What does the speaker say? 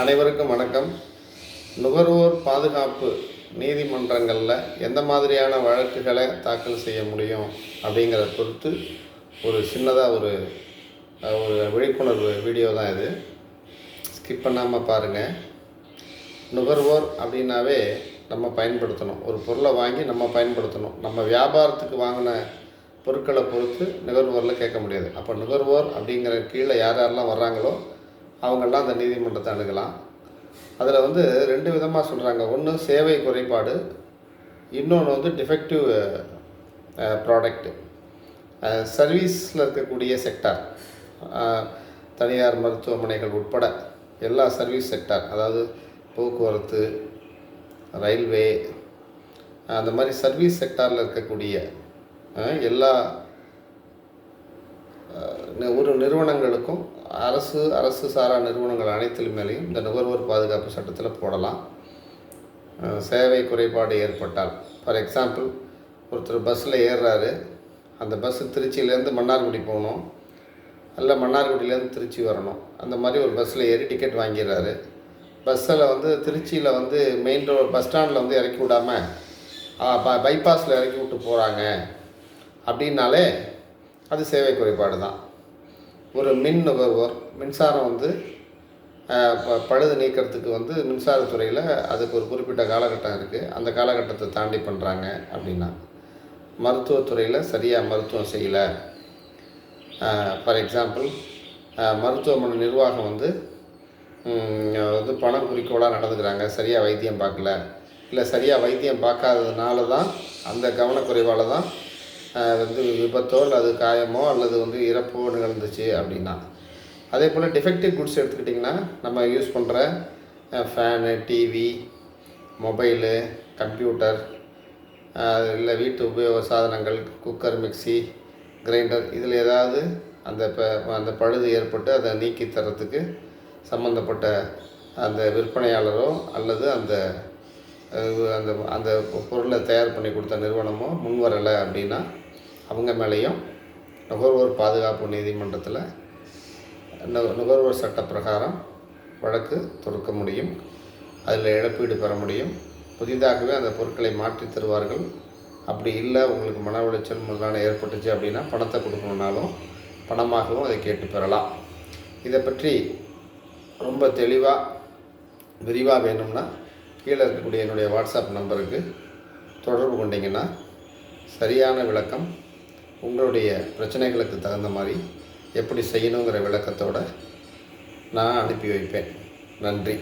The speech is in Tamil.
அனைவருக்கும் வணக்கம். நுகர்வோர் பாதுகாப்பு நீதிமன்றங்களில் எந்த மாதிரியான வழக்குகளை தாக்கல் செய்ய முடியும் அப்படிங்கிறத பொறுத்து ஒரு சின்னதாக ஒரு ஒரு விழிப்புணர்வு வீடியோ தான் இது. ஸ்கிப் பண்ணாமல் பாருங்கள் நுகர்வோர் அப்படின்னாவே நம்ம பயன்படுத்தணும். ஒரு பொருளை வாங்கி நம்ம பயன்படுத்தணும். நம்ம வியாபாரத்துக்கு வாங்கின பொருட்களை பொறுத்து நுகர்வோரில் கேட்க முடியாது. அப்போ நுகர்வோர் அப்படிங்கிற கீழே யார் யாரெல்லாம் வர்றாங்களோ அவங்கெல்லாம் அந்த நீதிமன்றத்தை அணுகலாம். அதில் வந்து ரெண்டு விதமாக சொல்கிறாங்க ஒன்று சேவை குறைபாடு இன்னொன்று வந்து டிஃபெக்டிவ் ப்ராடக்ட்டு சர்வீஸில் இருக்கக்கூடிய செக்டார் தனியார் மருத்துவமனைகள் உட்பட எல்லா சர்வீஸ் செக்டார் அதாவது போக்குவரத்து ரயில்வே அந்த மாதிரி சர்வீஸ் செக்டாரில் இருக்கக்கூடிய எல்லா ஒரு நிறுவனங்களுக்கும் அரசு அரசு சாரா நிறுவனங்கள் அனைத்திலும் மேலேயும் இந்த நுகர்வோர் பாதுகாப்பு சட்டத்தில் போடலாம். சேவை குறைபாடு ஏற்பட்டால். ஃபார் எக்ஸாம்பிள் ஒருத்தர் பஸ்ஸில் ஏறுறாரு. அந்த பஸ்ஸு திருச்சியிலேருந்து மன்னார்குடி போகணும். அல்ல மன்னார்குடியிலேருந்து திருச்சி வரணும். அந்த மாதிரி ஒரு பஸ்ஸில் ஏறி டிக்கெட் வாங்கிடுறாரு. பஸ்ஸில் வந்து திருச்சியில் வந்து மெயின் ரோடு பஸ் ஸ்டாண்டில் வந்து இறக்கி விடாமல் பைபாஸில் இறக்கி விட்டு போகிறாங்க அப்படின்னாலே அது சேவை குறைபாடு தான். ஒரு மின் நுகர்வோர் மின்சாரம் வந்து ப- பழுது நீக்கிறதுக்கு வந்து மின்சாரத்துறையில் அதுக்கு ஒரு குறிப்பிட்ட காலகட்டம் இருக்குது அந்த காலகட்டத்தை தாண்டி பண்ணுறாங்க அப்படின்னா மருத்துவத்துறையில் சரியாக மருத்துவம் செய்யலை. ஃபார் எக்ஸாம்பிள் மருத்துவமனை நிர்வாகம் வந்து வந்து பணம் குறிக்கோளாக நடந்துக்கிறாங்க. சரியாக வைத்தியம் பார்க்கல. இல்லை சரியாக வைத்தியம் பார்க்காததுனால தான் அந்த கவனக்குறைவால் தான் வந்து விபத்தோ அல்லது காயமோ அல்லது வந்து இறப்போ நிகழ்ந்துச்சு அப்படின்னா. அதே போல் டிஃபெக்டிவ் குட்ஸ் எடுத்துக்கிட்டிங்கன்னா நம்ம யூஸ் பண்ணுற ஃபேனு டிவி மொபைலு கம்ப்யூட்டர் இல்லை வீட்டு உபயோக சாதனங்கள் குக்கர் மிக்ஸி கிரைண்டர் இதில் ஏதாவது அந்த இப்போ அந்த பழுது ஏற்பட்டு அதை நீக்கி தரத்துக்கு சம்மந்தப்பட்ட அந்த விற்பனையாளரோ அல்லது அந்த அந்த அந்த பொருளை தயார் பண்ணி கொடுத்த நிறுவனமும் முன் வரலை அப்படின்னா அவங்க மேலேயும் நுகர்வோர் பாதுகாப்பு நீதிமன்றத்தில் நுகர்வோர் சட்ட பிரகாரம் வழக்கு தொடுக்க முடியும் அதில் இழப்பீடு பெற முடியும். புதிதாகவே அந்த பொருட்களை மாற்றி தருவார்கள். அப்படி இல்லை உங்களுக்கு மன உளைச்சல் முதலான ஏற்பட்டுச்சு அப்படின்னா பணத்தை கொடுக்கணுன்னாலும் பணமாகவும் அதை கேட்டு பெறலாம். இதை பற்றி ரொம்ப தெளிவாக விரிவாக வேணும்னா கீழே இருக்கக்கூடிய என்னுடைய வாட்ஸ்அப் நம்பருக்கு தொடர்பு கொண்டீங்கன்னா சரியான விளக்கம் உங்களுடைய பிரச்சனைகளுக்கு தகுந்த மாதிரி எப்படி செய்யணுங்கிற விளக்கத்தோடு நான் அனுப்பி வைப்பேன். நன்றி.